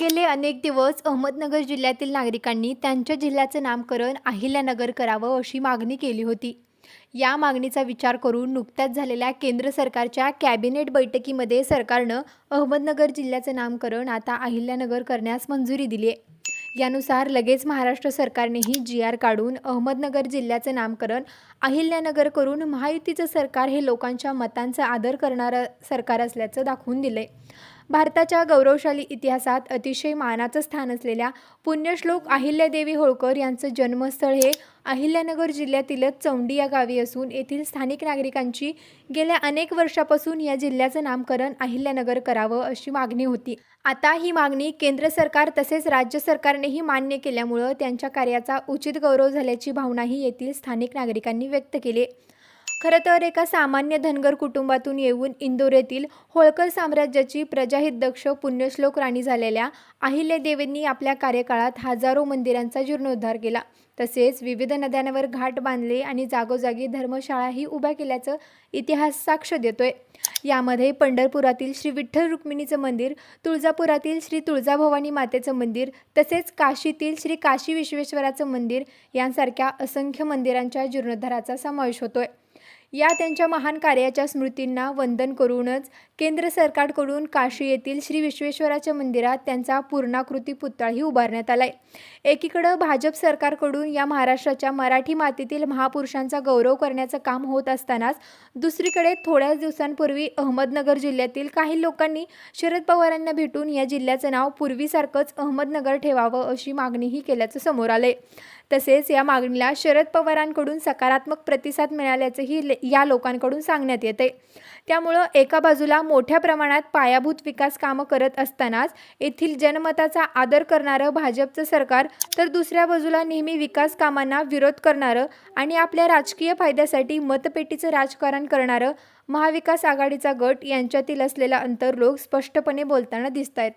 गेले अनेक दिवस अहमदनगर जिल्ह्यातील नागरिकांनी त्यांच्या जिल्ह्याचं नामकरण अहिल्यानगर करावं अशी मागणी केली होती. या मागणीचा विचार करून नुकत्याच झालेल्या केंद्र सरकारच्या कॅबिनेट बैठकीमध्ये सरकारनं अहमदनगर जिल्ह्याचं नामकरण आता अहिल्यानगर करण्यास मंजुरी दिली आहे. यानुसार लगेच महाराष्ट्र सरकारनेही जी आर काढून अहमदनगर जिल्ह्याचं नामकरण अहिल्यानगर करून महायुतीचं सरकार हे लोकांच्या मतांचा आदर करणारं सरकार असल्याचं दाखवून दिलंय. भारताच्या गौरवशाली इतिहासात अतिशय मानाचं स्थान असलेल्या पुण्यश्लोक अहिल्यादेवी होळकर यांचं जन्मस्थळ हे अहिल्यानगर जिल्ह्यातीलच चौंडी या गावी असून येथील स्थानिक नागरिकांची गेल्या अनेक वर्षापासून या जिल्ह्याचं नामकरण अहिल्यानगर करावं अशी मागणी होती. आता ही मागणी केंद्र सरकार तसेच राज्य सरकारनेही मान्य केल्यामुळं त्यांच्या कार्याचा उचित गौरव झाल्याची भावनाही येथील स्थानिक नागरिकांनी व्यक्त केली. खरं तर एका सामान्य धनगर कुटुंबातून येऊन इंदोर येथील होळकर साम्राज्याची प्रजाहित दक्ष पुण्यश्लोक राणी झालेल्या अहिल्यादेवींनी आपल्या कार्यकाळात हजारो मंदिरांचा जीर्णोद्धार केला. तसेच विविध नद्यांवर घाट बांधले आणि जागोजागी धर्मशाळाही उभ्या केल्याचं इतिहास साक्ष देतोय. यामध्ये पंढरपुरातील श्री विठ्ठल रुक्मिणीचं मंदिर तुळजापुरातील श्री तुळजाभवानी मातेचं मंदिर तसेच काशीतील श्री काशी विश्वेश्वराचं मंदिर यांसारख्या असंख्य मंदिरांच्या जीर्णोद्धाराचा समावेश होतोय. या त्यांच्या महान कार्याच्या स्मृतींना वंदन करूनच केंद्र सरकारकडून काशी येथील श्री विश्वेश्वराच्या मंदिरात त्यांचा पूर्णाकृती पुतळाही उभारण्यात आलाय. एकीकडं भाजप सरकारकडून या महाराष्ट्राच्या मराठी मातीतील महापुरुषांचा गौरव करण्याचं काम होत असतानाच दुसरीकडे थोड्याच दिवसांपूर्वी अहमदनगर जिल्ह्यातील काही लोकांनी शरद पवारांना भेटून या जिल्ह्याचं नाव पूर्वीसारखंच अहमदनगर ठेवावं अशी मागणीही केल्याचं समोर आलंय. तसेच या मागणीला शरद पवारांकडून सकारात्मक प्रतिसाद मिळाल्याचंही ले- या लोकांकडून सांगण्यात येते. त्यामुळं एका बाजूला मोठ्या प्रमाणात पायाभूत विकास कामं करत असतानाच येथील जनमताचा आदर करणारं भाजपचं सरकार तर दुसऱ्या बाजूला नेहमी विकास कामांना विरोध करणारं आणि आपल्या राजकीय फायद्यासाठी मतपेटीचं राजकारण करणारं महाविकास आघाडीचा गट यांच्यातील असलेला अंतरलोक स्पष्टपणे बोलताना दिसत आहेत